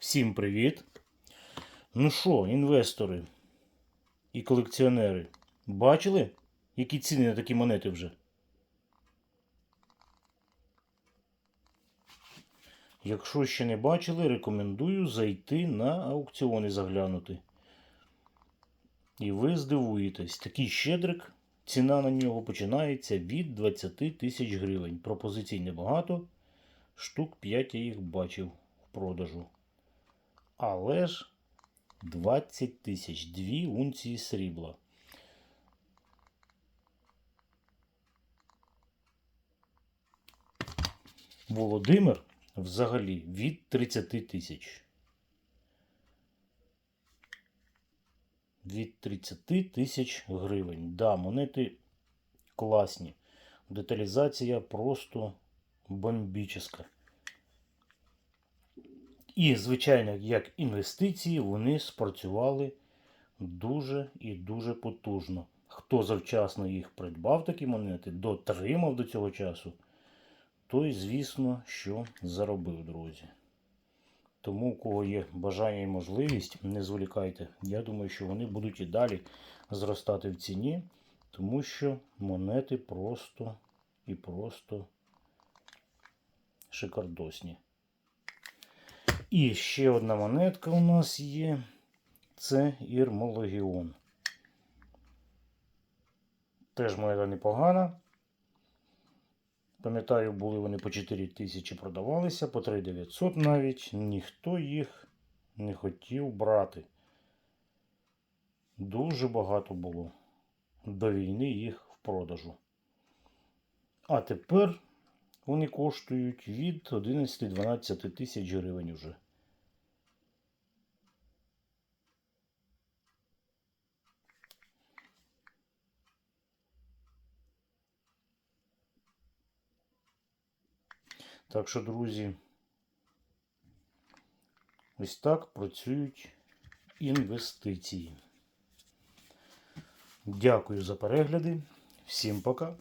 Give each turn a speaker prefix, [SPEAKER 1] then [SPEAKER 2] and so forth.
[SPEAKER 1] Всім привіт! Ну що, інвестори і колекціонери, бачили, які ціни на такі монети вже? Якщо ще не бачили, рекомендую зайти на аукціони заглянути. І ви здивуєтесь, такий щедрик, ціна на нього починається від 20 тисяч гривень. Пропозицій небагато, штук 5 я їх бачив в продажу. Але ж 20 тисяч, дві унції срібла. Володимир взагалі від 30 тисяч. Від 30 тисяч гривень. Да, монети класні. Деталізація просто бомбічна. І, звичайно, як інвестиції, вони спрацювали дуже і дуже потужно. Хто завчасно їх придбав, такі монети, дотримав до цього часу, той, звісно, що заробив, друзі. Тому, у кого є бажання і можливість, не зволікайте. Я думаю, що вони будуть і далі зростати в ціні, тому що монети просто і просто шикардосні. І ще одна монетка у нас є. Це Ірмологіон. Теж монета непогана. Пам'ятаю, були вони по 4 тисячі продавалися, по 3900 навіть. Ніхто їх не хотів брати. Дуже багато було до війни їх в продажу. А тепер вони коштують від 11-12 тисяч гривень уже. Так що, друзі, ось так працюють інвестиції. Дякую за перегляди. Всім пока.